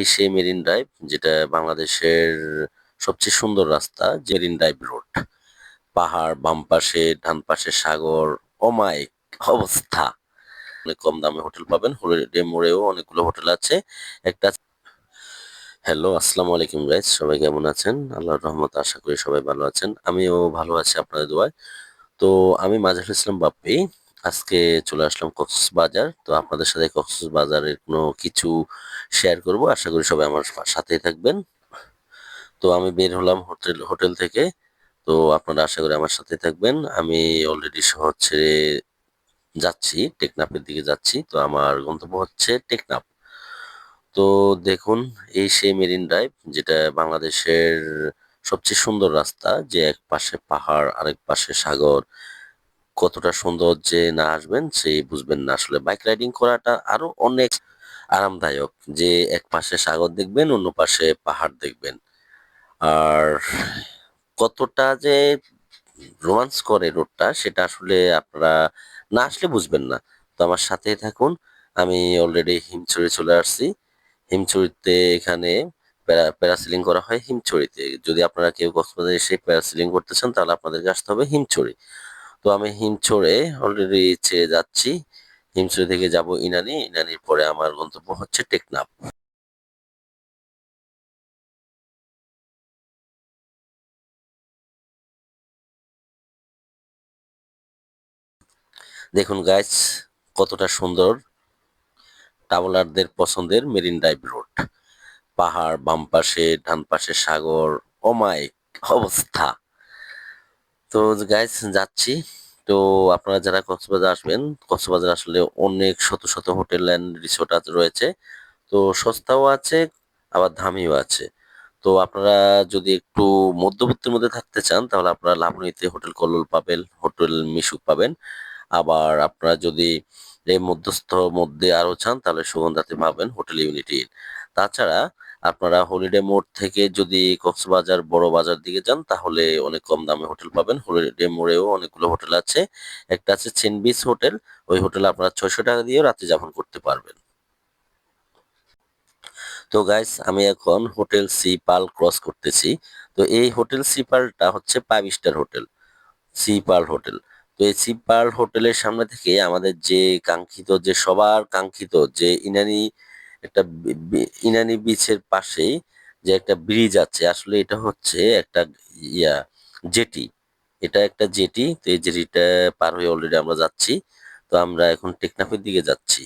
এই সেই marine drive, যেটা বাংলাদেশের সবচেয়ে সুন্দর রাস্তা, জেরিন ড্রাইভ রোড। পাহাড় বাম পাশে, ডান পাশে সাগর অমায়িক অবস্থা। অনেক কম দামে হোটেল পাবেন, হলিডে মোড়েও অনেকগুলো হোটেল আছে। একটা হ্যালো, আসসালামু আলাইকুম গাইজ সবাই কেমন আছেন? আল্লাহর রহমত আশা করি সবাই ভালো আছেন। আমিও ভালো আছি আপনাদের দোয়ায়। তো আমি মাজারুল ইসলাম বাপ্পি আজকে চলে আসলাম কক্সবাজার। তো আপনাদের সাথে কক্সবাজারের কোনো কিছু শেয়ার করব। আশা করি সবাই আমার সাথেই থাকবেন। তো আমি বের হলাম হোটেল হোটেল থেকে। তো আপনারা আশা করি আমার সাথে থাকবেন। আমি অলরেডি শহর যাচ্ছি, টেকনাফের দিকে যাচ্ছি। তো আমার গন্তব্য হচ্ছে টেকনাফ। তো দেখুন, এই সেই মেরিন ড্রাইভ, যেটা বাংলাদেশের সবচেয়ে সুন্দর রাস্তা, যে এক পাশে পাহাড়, আরেক পাশে সাগর কতটা সুন্দর যে না আসবেন সেই বুঝবেন না। আসলে বাইক রাইডিং করাটা আরও অনেক আরামদায়ক। যে এক পাশে সাগর দেখবেন, অন্য পাশে পাহাড় দেখবেন। আর কতটা যে রোমান্স করে রোডটা, সেটা আসলে আপনারা না আসলে বুঝবেন না। তো আমার সাথেই থাকুন। আমি অলরেডি হিমছড়ি চলে আসছি। হিমছড়িতে এখানে প্যারাসিলিং করা হয় হিমছড়িতে। যদি আপনারা কেউ কক্সবাজার এসে প্যারাসিলিং করতে চান, তাহলে আপনাদেরকে আসতে হবে হিমছড়ি। তো আমি হিমছড়ে অলরেডি চেয়ে যাচ্ছি। হিমছড়ি থেকে যাব ইনানি। ইনানির পরে আমার গন্তব্য হচ্ছে টেকনাফ। দেখুন গাইস কতটা সুন্দর ট্রাভেলারদের পছন্দের মেরিন ড্রাইভ রোড পাহাড় বাম পাশে, ডান পাশে সাগর। অমায়িক অবস্থা! তো গাইস যাচ্ছি। তো আপনারা যারা কক্সবাজার আসবেন, কক্সবাজার আসলে অনেক শত শত হোটেল অ্যান্ড রিসোর্ট রয়েছে। তো সস্তাও আছে, আবার দামিও আছে। তো আপনারা যদি একটু মধ্যবর্তীর মধ্যে থাকতে চান, তাহলে আপনারা লাভনীতে হোটেল কল্লোল পাবেন, হোটেল মিশুক পাবেন। আবার আপনারা যদি এই মধ্যস্থ মধ্যে আরও চান, তাহলে সুগন্ধাতে পাবেন হোটেল ইউনিটি তাছাড়া আপনারা হলিডে মোড় থেকে যদি কক্সবাজার বড় বাজার দিকে যান, তাহলে অনেক কম দামে হোটেল পাবেন। হলিডে মোড়েও অনেকগুলো হোটেল আছে। একটা আছে চেনবিস হোটেল। ওই হোটেলে আপনারা ছয়শো টাকা দিয়েও রাতে যাপন করতে পারবেন। তো গাইস আমি এখন হোটেল সি পাল ক্রস করতেছি। তো এই হোটেল সি পালটা হচ্ছে five star hotel. Sea Pal hotel. তো এই সি পাল হোটেলের সামনে থেকে আমাদের যে কাঙ্ক্ষিত, যে সবার কাঙ্ক্ষিত, যে ইনানি একটা ইনানি বিচের পাশেই যে একটা ব্রিজ আছে, আসলে এটা হচ্ছে একটা ইয়া, জেটি। এটা একটা জেটি, তো এই জেটিটা পার হয়ে অলরেডি আমরা যাচ্ছি। তো আমরা এখন টেকনাফের দিকে যাচ্ছি।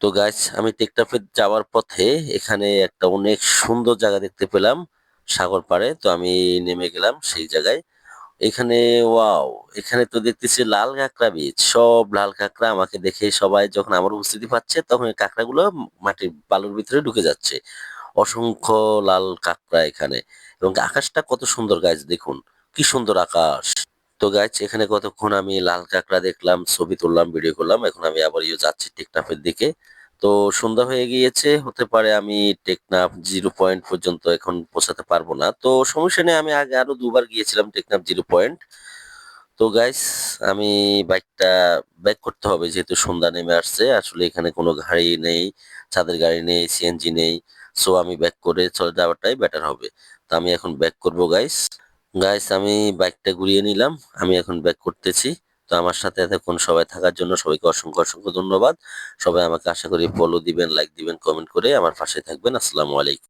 তো গাছ আমি টেকনাফে যাওয়ার পথে এখানে একটা অনেক সুন্দর জায়গা দেখতে পেলাম, সাগর পাড়ে। তো আমি নেমে গেলাম সেই জায়গায়। এখানে, ওয়াও, এখানে তো দেখতেছি লাল কাঁকড়া বীজ। সব লাল কাঁকড়া আমাকে দেখে সবাই যখন আমার উপস্থিতি পাচ্ছে, তখন কাঁকড়াগুলো মাটির বালুর ভিতরে ঢুকে যাচ্ছে। অসংখ্য লাল কাঁকড়া এখানে। এবং আকাশটা কত সুন্দর গাছ দেখুন। কি সুন্দর আকাশ। তো গাছ এখানে কতক্ষণ আমি লাল কাঁকড়া দেখলাম, ছবি তুললাম ভিডিও করলাম। এখন আমি আবার ইয়ে যাচ্ছি টেকনাফের দিকে। তো সন্ধ্যা হয়ে গিয়েছে, হতে পারে আমি টেকনাফ জিরো পয়েন্ট পর্যন্ত এখন পৌঁছাতে পারব না। তো সমস্যা নেই আমি আগে আরও দুবার গিয়েছিলাম টেকনাফ জিরো পয়েন্ট তো গাইস আমি বাইকটা ব্যাক করতে হবে যেহেতু সন্ধ্যা নেমে আসছে, আসলে এখানে কোনো গাড়ি নেই, ছাদের গাড়ি নেই সিএনজি নেই। সো আমি ব্যাক করে চলে যাওয়াটাই বেটার হবে। তো আমি এখন ব্যাক করব গাইস গাইস আমি বাইকটা ঘুরিয়ে নিলাম, আমি এখন ব্যাক করতেছি। তো আমার সাথে এতক্ষণ সবাই থাকার জন্য সবাইকে অসংখ্য অসংখ্য ধন্যবাদ। সবাই আমাকে আশা করি ফলো দিবেন লাইক দিবেন কমেন্ট করে আমার পাশে থাকবেন। আসসালামু আলাইকুম।